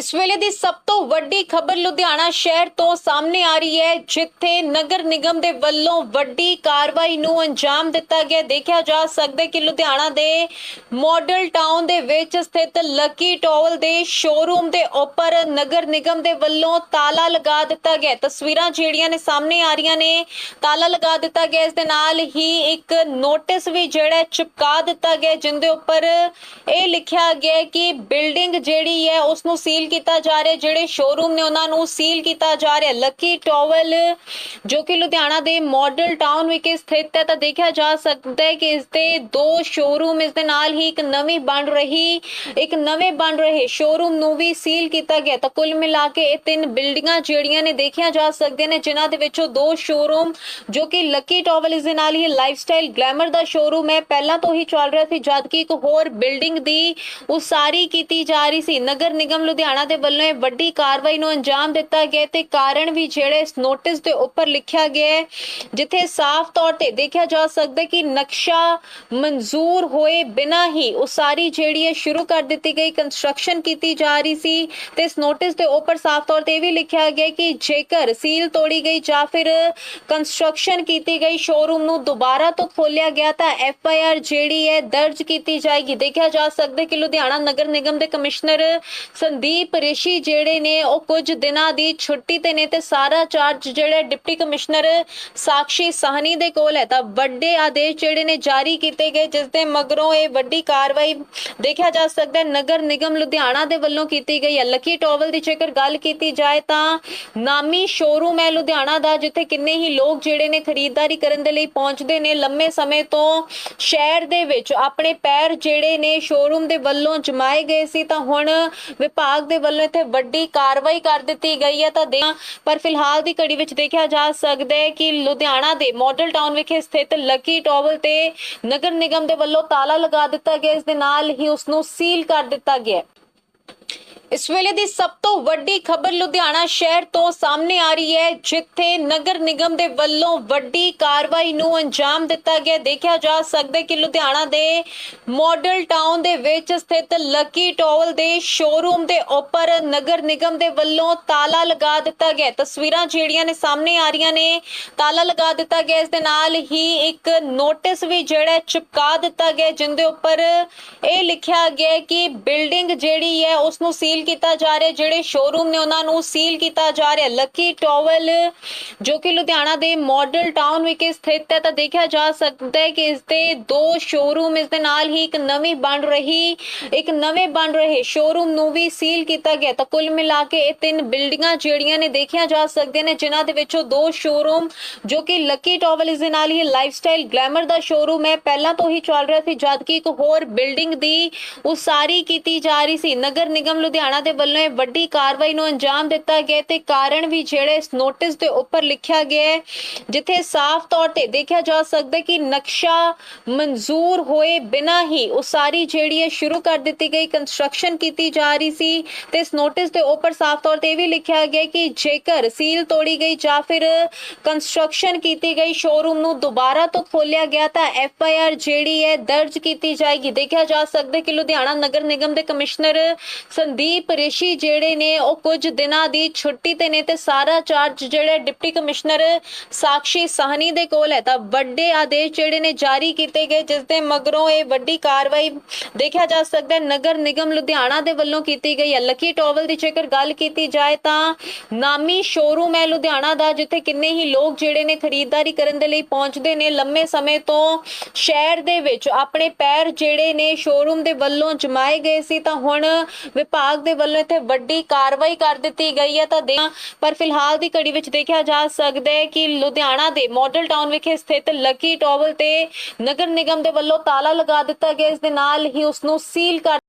ਇਸ ਵੇਲੇ ਦੀ ਸਭ ਤੋਂ ਵੱਡੀ ਖਬਰ ਲੁਧਿਆਣਾ ਸ਼ਹਿਰ ਤੋਂ ਸਾਹਮਣੇ ਆ ਰਹੀ ਹੈ ਜਿੱਥੇ ਨਗਰ ਨਿਗਮ ਦੇ ਵੱਲੋਂ ਵੱਡੀ ਕਾਰਵਾਈ ਨੂੰ ਅੰਜਾਮ ਦਿੱਤਾ ਗਿਆ। ਦੇਖਿਆ ਜਾ ਸਕਦਾ ਕਿ ਲੁਧਿਆਣਾ ਦੇ ਮਾਡਲ ਟਾਊਨ ਦੇ ਵਿੱਚ ਸਥਿਤ ਲੱਕੀ ਟੋਵਲ ਦੇ ਸ਼ੋਰੂਮ ਦੇ ਉੱਪਰ ਨਗਰ ਨਿਗਮ ਦੇ ਵੱਲੋਂ ਤਾਲਾ ਲਗਾ ਦਿੱਤਾ ਗਿਆ ਤਸਵੀਰਾਂ ਜਿਹੜੀਆਂ ਨੇ ਸਾਹਮਣੇ ਆ ਰਹੀਆਂ ਨੇ ਤਾਲਾ ਲਗਾ ਦਿੱਤਾ ਗਿਆ। ਇਸ ਦੇ ਨਾਲ ਹੀ ਇੱਕ ਨੋਟਿਸ ਵੀ ਜਿਹੜਾ ਚਿਪਕਾ ਦਿੱਤਾ ਗਿਆ ਹੈ, ਜਿੰਦੇ ਉੱਪਰ ਇਹ ਲਿਖਿਆ ਗਿਆ ਕਿ ਬਿਲਡਿੰਗ ਜਿਹੜੀ ਹੈ ਉਸ ਨੂੰ ਸੀਲ ਕੀਤਾ ਜਾ ਰਿਹਾ ਜਿਹੜੇ ਸ਼ੋਰੂਮ ਨੇ ਉਹਨਾਂ ਨੂੰ ਸੀਲ ਕੀਤਾ ਜਾ ਰਿਹਾ ਲੱਕੀ ਟੋਵਲ ਜੋ ਕਿ ਲੁਧਿਆਣਾ ਦੇ ਮਾਡਲ ਟਾਊਨ ਵਿਖੇ ਸਥਿਤ ਹੈ, ਤਾਂ ਦੇਖਿਆ ਜਾ ਸਕਦਾ ਹੈ ਕਿ ਇਸ ਦੇ ਦੋ ਸ਼ੋਰੂਮ ਇਸ ਦੇ ਨਾਲ ਹੀ ਇੱਕ ਨਵੀਂ ਬਣ ਰਹੀ, ਇੱਕ ਨਵੇਂ ਬਣ ਰਹੇ ਸ਼ੋਰੂਮ ਨੂੰ ਵੀ ਸੀਲ ਕੀਤਾ ਗਿਆ ਤਾਂ ਕੁੱਲ ਮਿਲਾ ਕੇ ਇਹ ਤਿੰਨ ਬਿਲਡਿੰਗਾਂ ਜਿਹੜੀਆਂ ਨੇ ਦੇਖੀਆਂ ਜਾ ਸਕਦੀਆਂ ਨੇ, ਜਿਨ੍ਹਾਂ ਦੇ ਵਿੱਚੋਂ ਦੋ ਸ਼ੋਰੂਮ ਜੋ ਕਿ ਲੱਕੀ ਟੋਵਲ ਇਸ ਦੇ ਨਾਲ ਹੀ ਲਾਈਫਸਟਾਈਲ ਗਲੈਮਰ ਦਾ ਸ਼ੋਰੂਮ ਹੈ, ਪਹਿਲਾਂ ਤੋਂ ਹੀ ਚੱਲ ਰਿਹਾ ਸੀ ਜਦ ਕਿ ਇੱਕ ਹੋਰ ਬਿਲਡਿੰਗ ਦੀ ਉਸਾਰੀ ਕੀਤੀ ਜਾ ਰਹੀ ਸੀ। ਨਗਰ ਨਿਗਮ ਲੁਧਿਆਣਾ ਦੇ ਵੱਲੋਂ ਇਹ ਵੱਡੀ ਕਾਰਵਾਈ ਨੂੰ ਅੰਜਾਮ ਦਿੱਤਾ ਗਿਆ ਤੇ ਕਾਰਨ ਵੀ ਜਿਹੜੇ ਇਸ ਨੋਟਿਸ ਦੇ ਉੱਪਰ ਲਿਖਿਆ ਗਿਆ ਹੈ, ਜਿੱਥੇ ਸਾਫ਼ ਤੌਰ ਤੇ ਦੇਖਿਆ ਜਾ ਸਕਦਾ ਕਿ ਨਕਸ਼ਾ ਮਨਜ਼ੂਰ ਹੋਏ ਬਿਨਾਂ ਹੀ ਉਸਾਰੀ ਜਿਹੜੀ ਹੈ ਸ਼ੁਰੂ ਕਰ ਦਿੱਤੀ ਗਈ ਕੰਸਟਰਕਸ਼ਨ ਕੀਤੀ ਜਾ ਰਹੀ ਸੀ ਤੇ ਇਸ ਨੋਟਿਸ ਦੇ ਉੱਪਰ ਸਾਫ਼ ਤੌਰ ਤੇ ਇਹ ਵੀ ਲਿਖਿਆ ਗਿਆ ਕਿ ਜੇਕਰ ਸੀਲ ਤੋੜੀ ਗਈ ਜਾਂ ਫਿਰ ਕੰਸਟਰਕਸ਼ਨ ਕੀਤੀ ਗਈ ਸ਼ੋਰੂਮ ਨੂੰ ਦੁਬਾਰਾ ਤੋਂ ਖੋਲਿਆ ਗਿਆ ਤਾਂ ਐਫ ਆਈ ਆਰ ਜਿਹੜੀ ਹੈ ਦਰਜ ਕੀਤੀ ਜਾਏਗੀ। ਦੇਖਿਆ ਜਾ ਸਕਦਾ ਕਿ ਲੁਧਿਆਣਾ ਨਗਰ ਨਿਗਮ ਦੇ ਕਮਿਸ਼ਨਰ ਸੰਦੀਪ ਰਿਸ਼ੀ ਜਿਹੜੇ ਨੇ, ਉਹ ਕੁਝ ਦਿਨਾਂ ਦੀ ਛੁੱਟੀ ਤੇ ਨੇ ਤੇ ਸਾਰਾ ਚਾਰਜ ਜਿਹੜਾ ਡਿਪਟੀ ਕਮਿਸ਼ਨਰ ਸਾਕਸ਼ੀ ਸਾਹਨੀ ਦੇ ਕੋਲ ਹੈ। ਤਾਂ ਵੱਡੇ ਆਦੇਸ਼ ਜਿਹੜੇ ਨੇ ਜਾਰੀ ਕੀਤੇ ਗਏ, ਜਿਸ ਦੇ ਮਗਰੋਂ ਇਹ ਵੱਡੀ ਕਾਰਵਾਈ ਦੇਖਿਆ ਜਾ ਸਕਦਾ ਹੈ। ਨਗਰ ਨਿਗਮ ਲੁਧਿਆਣਾ ਦੇ ਵੱਲੋਂ ਕੀਤੀ ਗਈ ਹੈ। ਲੱਕੀ ਟੋਵਲ ਦੀ ਜੇਕਰ ਗੱਲ ਕੀਤੀ ਜਾਏ ਤਾਂ ਨਾਮੀ ਸ਼ੋਰੂਮ ਹੈ ਲੁਧਿਆਣਾ ਦਾ, ਜਿੱਥੇ ਕਿੰਨੇ ਹੀ ਲੋਕ ਜਿਹੜੇ ਨੇ ਖਰੀਦਦਾਰੀ ਕਰਨ ਦੇ ਲਈ ਪਹੁੰਚਦੇ ਨੇ। ਲੰਮੇ ਸਮੇਂ ਤੋਂ ਸ਼ਹਿਰ ਦੇ ਵਿੱਚ ਆਪਣੇ ਪੈਰ ਜਿਹੜੇ ਨੇ ਸ਼ੋਰੂਮ ਦੇ ਵੱਲੋਂ ਜਮਾਏ ਗਏ ਸੀ। ਤਾਂ ਹੁਣ ਵਿਭਾਗ ਦੇ ਵੱਲੋਂ ਇੱਥੇ ਵੱਡੀ ਕਾਰਵਾਈ ਕਰ ਦਿੱਤੀ ਗਈ ਹੈ ਤਾਂ ਦੇ ਪਰ ਫਿਲਹਾਲ ਦੀ ਘੜੀ ਵਿੱਚ ਦੇਖਿਆ ਜਾ ਸਕਦਾ ਹੈ ਕਿ ਲੁਧਿਆਣਾ ਦੇ ਮਾਡਲ ਟਾਊਨ ਵਿਖੇ ਸਥਿਤ ਲੱਕੀ ਟੋਵਲ ਤੇ ਨਗਰ ਨਿਗਮ ਦੇ ਵੱਲੋਂ ਤਾਲਾ ਲਗਾ ਦਿੱਤਾ ਗਿਆ। ਇਸ ਦੇ ਨਾਲ ਹੀ ਉਸ ਨੂੰ ਸੀਲ ਕਰ ਦਿੱਤਾ ਗਿਆ। ਇਸ ਵੇਲੇ ਦੀ ਸਭ ਤੋਂ ਵੱਡੀ ਖਬਰ ਲੁਧਿਆਣਾ ਸ਼ਹਿਰ ਤੋਂ ਸਾਹਮਣੇ ਆ ਰਹੀ ਹੈ ਜਿੱਥੇ ਨਗਰ ਨਿਗਮ ਦੇ ਵੱਲੋਂ ਵੱਡੀ ਕਾਰਵਾਈ ਨੂੰ ਅੰਜਾਮ ਦਿੱਤਾ ਗਿਆ। ਦੇਖਿਆ ਜਾ ਸਕਦਾ ਕਿ ਲੁਧਿਆਣਾ ਦੇ ਮਾਡਲ ਟਾਊਨ ਦੇ ਵਿੱਚ ਸਥਿਤ ਲੱਕੀ ਟੋਲ ਦੇ ਸ਼ੋਰੂਮ ਦੇ ਉੱਪਰ ਨਗਰ ਨਿਗਮ ਦੇ ਵੱਲੋਂ ਤਾਲਾ ਲਗਾ ਦਿੱਤਾ ਗਿਆ। ਤਸਵੀਰਾਂ ਜਿਹੜੀਆਂ ਨੇ ਸਾਹਮਣੇ ਆ ਰਹੀਆਂ ਨੇ ਤਾਲਾ ਲਗਾ ਦਿੱਤਾ ਗਿਆ। ਇਸ ਦੇ ਨਾਲ ਹੀ ਇੱਕ ਨੋਟਿਸ ਵੀ ਜਿਹੜਾ ਚਿਪਕਾ ਦਿੱਤਾ ਗਿਆ ਹੈ, ਜਿੰਦੇ ਉੱਪਰ ਇਹ ਲਿਖਿਆ ਗਿਆ ਕਿ ਬਿਲਡਿੰਗ ਜਿਹੜੀ ਹੈ ਉਸ ਨੂੰ ਸੀਲ ਕੀਤਾ ਜਾ ਰਿਹਾ, ਜਿਹੜੇ ਸ਼ੋਰੂਮ ਨੇ ਉਹਨਾਂ ਨੂੰ ਸੀਲ ਕੀਤਾ ਜਾ ਰਿਹਾ। ਲੱਕੀ ਟੋਵਲ ਜੋ ਕਿ ਲੁਧਿਆਣਾ ਦੇ ਮਾਡਲ ਟਾਊਨ ਵਿਖੇ ਸਥਿਤ ਹੈ, ਤਾਂ ਦੇਖਿਆ ਜਾ ਸਕਦਾ ਹੈ ਕਿ ਇਸ ਦੇ ਦੋ ਸ਼ੋਰੂਮ ਇਸ ਦੇ ਨਾਲ ਹੀ ਇੱਕ ਨਵੀਂ ਬਣ ਰਹੀ, ਇੱਕ ਨਵੇਂ ਬਣ ਰਹੇ ਸ਼ੋਰੂਮ ਨੂੰ ਵੀ ਸੀਲ ਕੀਤਾ ਗਿਆ। ਤਾਂ ਕੁੱਲ ਮਿਲਾ ਕੇ ਇਹ ਤਿੰਨ ਬਿਲਡਿੰਗਾਂ ਜਿਹੜੀਆਂ ਨੇ ਦੇਖੀਆਂ ਜਾ ਸਕਦੀਆਂ ਨੇ, ਜਿਨ੍ਹਾਂ ਦੇ ਵਿੱਚੋਂ ਦੋ ਸ਼ੋਰੂਮ ਜੋ ਕਿ ਲੱਕੀ ਟੋਵਲ ਇਸ ਦੇ ਨਾਲ ਹੀ ਲਾਈਫਸਟਾਈਲ ਗਲੈਮਰ ਦਾ ਸ਼ੋਰੂਮ ਹੈ। ਪਹਿਲਾਂ ਤੋਂ ਹੀ ਚੱਲ ਰਿਹਾ ਸੀ ਜਦ ਕਿ ਇੱਕ ਹੋਰ ਬਿਲਡਿੰਗ ਦੀ ਉਸਾਰੀ ਕੀਤੀ ਜਾ ਰਹੀ ਸੀ। ਨਗਰ ਨਿਗਮ ਲੁਧਿਆਣਾ ਦੇ ਵੱਲੋਂ ਇਹ ਵੱਡੀ ਕਾਰਵਾਈ ਨੂੰ ਅੰਜਾਮ ਦਿੱਤਾ ਗਿਆ ਤੇ ਕਾਰਨ ਵੀ ਜਿਹੜੇ ਇਸ ਨੋਟਿਸ ਦੇ ਉੱਪਰ ਲਿਖਿਆ ਗਿਆ ਹੈ, ਜਿੱਥੇ ਸਾਫ਼ ਤੌਰ ਤੇ ਦੇਖਿਆ ਜਾ ਸਕਦਾ ਕਿ ਨਕਸ਼ਾ ਮਨਜ਼ੂਰ ਹੋਏ ਬਿਨਾਂ ਹੀ ਉਸਾਰੀ ਜਿਹੜੀ ਹੈ ਸ਼ੁਰੂ ਕਰ ਦਿੱਤੀ ਗਈ, ਕੰਸਟਰਕਸ਼ਨ ਕੀਤੀ ਜਾ ਰਹੀ ਸੀ ਤੇ ਇਸ ਨੋਟਿਸ ਦੇ ਉੱਪਰ ਸਾਫ਼ ਤੌਰ ਤੇ ਇਹ ਵੀ ਲਿਖਿਆ ਗਿਆ ਕਿ ਜੇਕਰ ਸੀਲ ਤੋੜੀ ਗਈ ਜਾਂ ਫਿਰ ਕੰਸਟਰਕਸ਼ਨ ਕੀਤੀ ਗਈ, ਸ਼ੋਰੂਮ ਨੂੰ ਦੁਬਾਰਾ ਤੋਂ ਖੋਲਿਆ ਗਿਆ ਤਾਂ ਐਫ ਆਈ ਆਰ ਜਿਹੜੀ ਹੈ ਦਰਜ ਕੀਤੀ ਜਾਏਗੀ। ਦੇਖਿਆ ਜਾ ਸਕਦਾ ਕਿ ਲੁਧਿਆਣਾ ਨਗਰ ਨਿਗਮ ਦੇ ਕਮਿਸ਼ਨਰ ਸੰਦੀਪ ਰਿਸ਼ੀ ਜਿਹੜੇ ਨੇ, ਉਹ ਕੁਝ ਦਿਨਾਂ ਦੀ ਛੁੱਟੀ ਤੇ ਨੇ ਤੇ ਸਾਰਾ ਚਾਰਜ ਜਿਹੜਾ ਡਿਪਟੀ ਕਮਿਸ਼ਨਰ ਸਾਕਸ਼ੀ ਸਾਹਨੀ ਦੇ ਕੋਲ ਹੈ। ਤਾਂ ਵੱਡੇ ਆਦੇਸ਼ ਜਿਹੜੇ ਨੇ ਜਾਰੀ ਕੀਤੇ ਗਏ, ਜਿਸ ਦੇ ਮਗਰੋਂ ਇਹ ਵੱਡੀ ਕਾਰਵਾਈ ਦੇਖਿਆ ਜਾ ਸਕਦਾ ਹੈ। ਨਗਰ ਨਿਗਮ ਲੁਧਿਆਣਾ ਦੇ ਵੱਲੋਂ ਕੀਤੀ ਗਈ ਹੈ। ਲੱਕੀ ਟੋਵਲ ਦੀ ਜੇਕਰ ਗੱਲ ਕੀਤੀ ਜਾਏ ਤਾਂ ਨਾਮੀ ਸ਼ੋਰੂਮ ਹੈ ਲੁਧਿਆਣਾ ਦਾ, ਜਿੱਥੇ ਕਿੰਨੇ ਹੀ ਲੋਕ ਜਿਹੜੇ ਨੇ ਖਰੀਦਦਾਰੀ ਕਰਨ ਦੇ ਲਈ ਪਹੁੰਚਦੇ ਨੇ। ਲੰਮੇ ਸਮੇਂ ਤੋਂ ਸ਼ਹਿਰ ਦੇ ਵਿੱਚ ਆਪਣੇ ਪੈਰ ਜਿਹੜੇ ਨੇ ਸ਼ੋਰੂਮ ਦੇ ਵੱਲੋਂ ਜਮਾਏ ਗਏ ਸੀ। ਤਾਂ ਹੁਣ ਵਿਭਾਗ ਦੇ ਵੱਲੋਂ ਇੱਥੇ ਵੱਡੀ ਕਾਰਵਾਈ ਕਰ ਦਿੱਤੀ ਗਈ ਹੈ, ਤਾਂ ਦੇ ਪਰ ਫਿਲਹਾਲ ਦੀ ਘੜੀ ਵਿੱਚ ਦੇਖਿਆ ਜਾ ਸਕਦਾ ਹੈ ਕਿ ਲੁਧਿਆਣਾ ਦੇ ਮਾਡਲ ਟਾਊਨ ਵਿਖੇ ਸਥਿਤ ਲੱਕੀ ਟੋਵਲ ਤੇ ਨਗਰ ਨਿਗਮ ਦੇ ਵੱਲੋਂ ਤਾਲਾ ਲਗਾ ਦਿੱਤਾ ਗਿਆ। ਇਸ ਦੇ ਨਾਲ ਹੀ ਉਸ ਨੂੰ ਸੀਲ ਕਰ